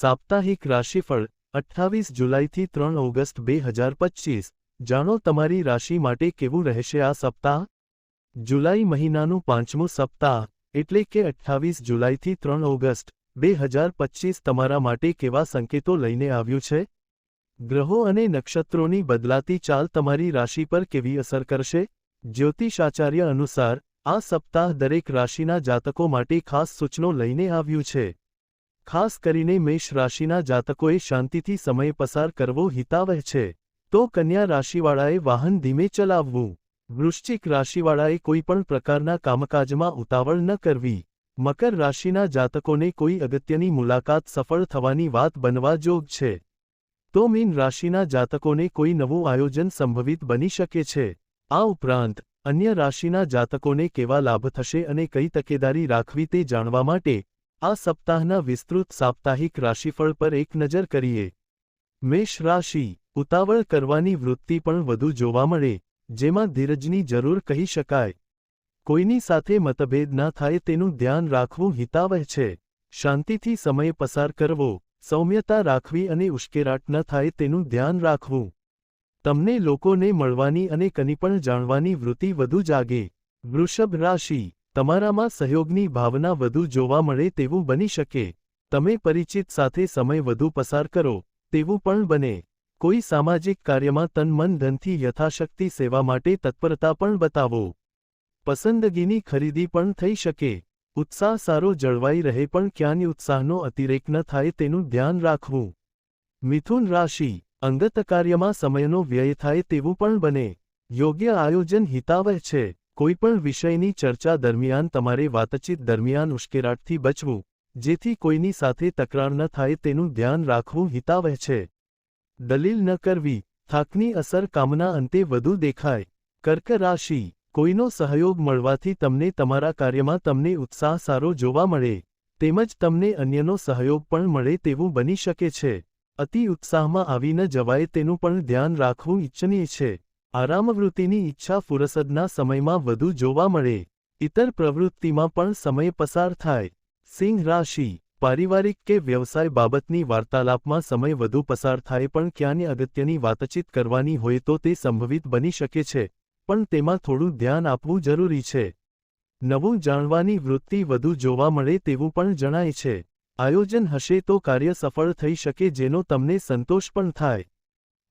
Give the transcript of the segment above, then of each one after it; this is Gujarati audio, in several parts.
સાપ્તાહિક રાશિફળ, અઠ્ઠાવીસ જુલાઈથી ત્રણ ઓગસ્ટ બે હજાર પચીસ જાણો તમારી રાશિ માટે કેવું રહેશે આ સપ્તાહ? જુલાઈ મહિનાનું પાંચમું સપ્તાહ, એટલે કે અઠ્ઠાવીસ જુલાઈથી ત્રણ ઓગસ્ટ, બે હજાર પચીસ તમારા માટે કેવા સંકેતો લઈને આવ્યું છે? ગ્રહો અને નક્ષત્રોની બદલાતી ચાલ તમારી રાશિ પર કેવી અસર કરશે? જ્યોતિષાચાર્ય અનુસાર, આ સપ્તાહ દરેક રાશિના જાતકો માટે ખાસ સૂચનો લઈને આવ્યું છે. ખાસ કરીને મેષ રાશિના જાતકોએ શાંતિથી સમય પસાર કરવો હિતાવહ છે. તો કન્યા રાશિવાળાએ વાહન ધીમે ચલાવવું. વૃશ્ચિક રાશિવાળાએ કોઈપણ પ્રકારના કામકાજમાં ઉતાવળ ન કરવી. મકર રાશિના જાતકોને કોઈ અગત્યની મુલાકાત સફળ થવાની વાત બનવા જોગ છે. તો મીન રાશિના જાતકોને કોઈ નવું આયોજન સંભવિત બની શકે છે. આ ઉપરાંત, અન્ય રાશિના જાતકોને કેવા લાભ થશે અને કઈ તકેદારી રાખવી તે જાણવા માટે આ સપ્તાહના વિસ્તૃત સાપ્તાહિક રાશિફળ પર એક નજર કરીએ. મેષ રાશિ, ઉતાવળ કરવાની વૃત્તિ પણ વધુ જોવા મળે, જેમાં ધીરજની જરૂર કહી શકાય. કોઈની સાથે મતભેદ ના થાય તેનું ધ્યાન રાખવું હિતાવહ છે. શાંતિથી સમય પસાર કરવો, સૌમ્યતા રાખવી અને ઉશ્કેરાટ ન થાય તેનું ધ્યાન રાખવું. તમને લોકોને મળવાની અને કની પણ જાણવાની વૃત્તિ વધુ જાગે. વૃષભ રાશિ તમારામાં સહયોગની ભાવના વધુ જોવા મળે તેવું બની શકે. તમે પરિચિત સાથે સમય વધુ પસાર કરો, તેવું પણ બને. કોઈ સામાજિક કાર્યમાં તન મન ધનથી યથાશક્તિ સેવા માટે તત્પરતા પણ બતાવો. પસંદગીની ખરીદી પણ થઈ શકે. ઉત્સાહ સારો જળવાઈ રહે પણ ક્યાંય ઉત્સાહનો અતિરેક ન થાય તેનું ધ્યાન રાખવું. મિથુન રાશિ, અંગત કાર્યમાં સમયનો વ્યય થાય તેવું પણ બને. યોગ્ય આયોજન હિતાવહ છે. કોઈપણ વિષયની ચર્ચા દરમિયાન તમારે વાતચીત દરમિયાન ઉશ્કેરાટથી બચવું, જેથી કોઈની સાથે તકરાર ન થાય તેનું ધ્યાન રાખવું હિતાવહ છે. દલીલ ન કરવી, થાકની અસર કામના અંતે વધુ દેખાય. કર્ક રાશિ, કોઈનો સહયોગ મળવાથી તમને તમારા કાર્યમાં તમને ઉત્સાહ સારો જોવા મળે, તેમજ તમને અન્યનો સહયોગ પણ મળે તેવું બની શકે છે. અતિ ઉત્સાહમાં આવી ન જવાય તેનું પણ ધ્યાન રાખવું ઇચ્છનીય છે. આરામવૃત્તિની ઈચ્છા ફુરસદના સમયમાં વધુ જોવા મળે. ઇતર પ્રવૃત્તિમાં પણ સમય પસાર થાય. સિંહ રાશિ, પારિવારિક કે વ્યવસાય બાબતની વાર્તાલાપમાં સમય વધુ પસાર થાય પણ ક્યાંની અગત્યની વાતચીત કરવાની હોય તો તે સંભવિત બની શકે છે, પણ તેમાં થોડું ધ્યાન આપવું જરૂરી છે. નવું જાણવાની વૃત્તિ વધુ જોવા મળે તેવું પણ જણાય છે. આયોજન હશે તો કાર્ય સફળ થઈ શકે જેનો તમને સંતોષ પણ થાય.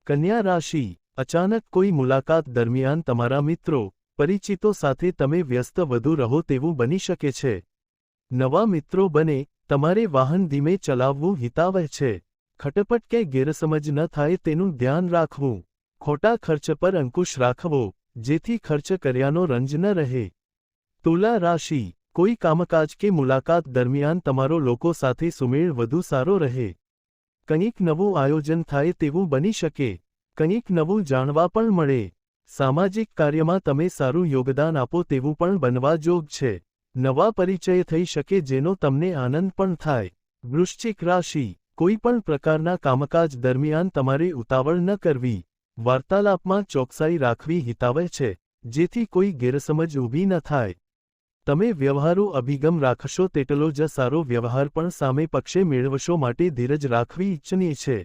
કન્યા રાશિ અચાનક કોઈ મુલાકાત દરમિયાન તમારા મિત્રો, પરિચિતો સાથે તમે વ્યસ્ત વધુ રહો તેવું બની શકે છે. નવા મિત્રો બને, તમારે વાહન ધીમે ચલાવવું હિતાવહ છે. ખટપટ કે ગેરસમજ ન થાય તેનું ધ્યાન રાખવું. ખોટા ખર્ચ પર અંકુશ રાખવો, જેથી ખર્ચ કર્યાનો રંજ ન રહે. તુલા રાશિ, કોઈ કામકાજ કે મુલાકાત દરમિયાન તમારો લોકો સાથે સુમેળ વધુ સારો રહે. કંઈક નવું આયોજન થાય તેવું બની શકે. કંઈક નવું જાણવા પણ મળે. સામાજિક કાર્યમાં તમે સારું યોગદાન આપો તેવું પણ બનવા જોગ છે. નવા પરિચય થઈ શકે જેનો તમને આનંદ પણ થાય. વૃશ્ચિક રાશિ, કોઈ પણ પ્રકારના કામકાજ દરમિયાન તમારે ઉતાવળ ન કરવી. વાર્તાલાપમાં ચોકસાઈ રાખવી હિતાવહ છે, જેથી કોઈ ગેરસમજ ઊભી ન થાય. તમે વ્યવહારુ અભિગમ રાખશો તેટલો જ સારો વ્યવહાર પણ સામે પક્ષે મેળવશો માટે ધીરજ રાખવી ઇચ્છનીય છે.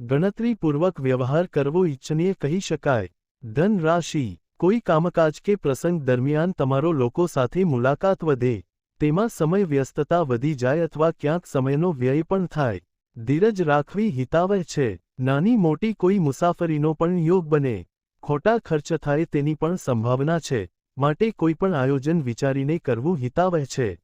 ગણતરીપૂર્વક વ્યવહાર કરવો ઇચ્છનીય કહી શકાય. ધન રાશિ કોઈ કામકાજ કે પ્રસંગ દરમિયાન તમારો લોકો સાથે મુલાકાત વધે. તેમાં સમય વ્યસ્તતા વધી જાય અથવા ક્યાંક સમયનો વ્યય પણ થાય. ધીરજ રાખવી હિતાવહ છે. નાની મોટી કોઈ મુસાફરીનો પણ યોગ બને. ખોટા ખર્ચ થાય તેની પણ સંભાવના છે. માટે કોઈ પણ આયોજન વિચારીને કરવું હિતાવહ છે.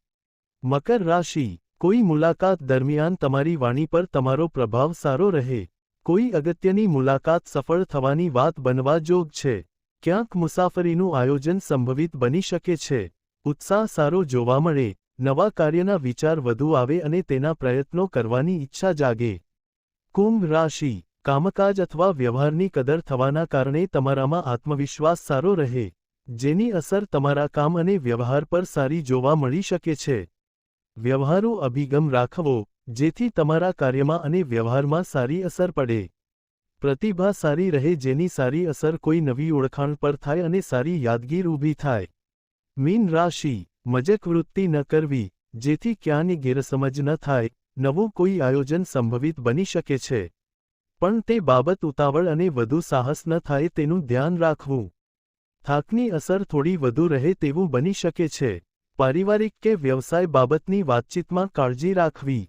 મકર રાશિ. કોઈ મુલાકાત દરમિયાન તમારી વાણી પર તમારો પ્રભાવ સારો રહે. કોઈ અગત્યની મુલાકાત સફળ થવાની વાત બનવા જોગ છે. ક્યાંક મુસાફરીનું આયોજન સંભવિત બની શકે છે. ઉત્સાહ સારો જોવા મળે, નવા કાર્યના વિચાર વધુ આવે અને તેના પ્રયત્નો કરવાની ઈચ્છા જાગે. કુંભ રાશિ, કામકાજ અથવા વ્યવહારની કદર થવાના કારણે તમારામાં આત્મવિશ્વાસ સારો રહે, જેની અસર તમારા કામ અને વ્યવહાર પર સારી જોવા મળી શકે છે. વ્યવહારુ અભિગમ રાખવો જેથી તમારા કાર્યમાં અને વ્યવહારમાં સારી અસર પડે. પ્રતિભા સારી રહે જેની સારી અસર કોઈ નવી ઓળખાણ પર થાય અને સારી યાદગીર ઊભી થાય. મીન રાશિ મજક વૃત્તિ ન કરવી, જેથી ક્યાંની ગેરસમજ ન થાય, નવું કોઈ આયોજન સંભવિત બની શકે છે. પણ તે બાબત ઉતાવળ અને વધુ સાહસ ન થાય તેનું ધ્યાન રાખવું. થાકની અસર થોડી વધુ રહે તેવું બની શકે છે. પારિવારિક કે વ્યવસાય બાબતની વાતચીતમાં કાળજી રાખવી.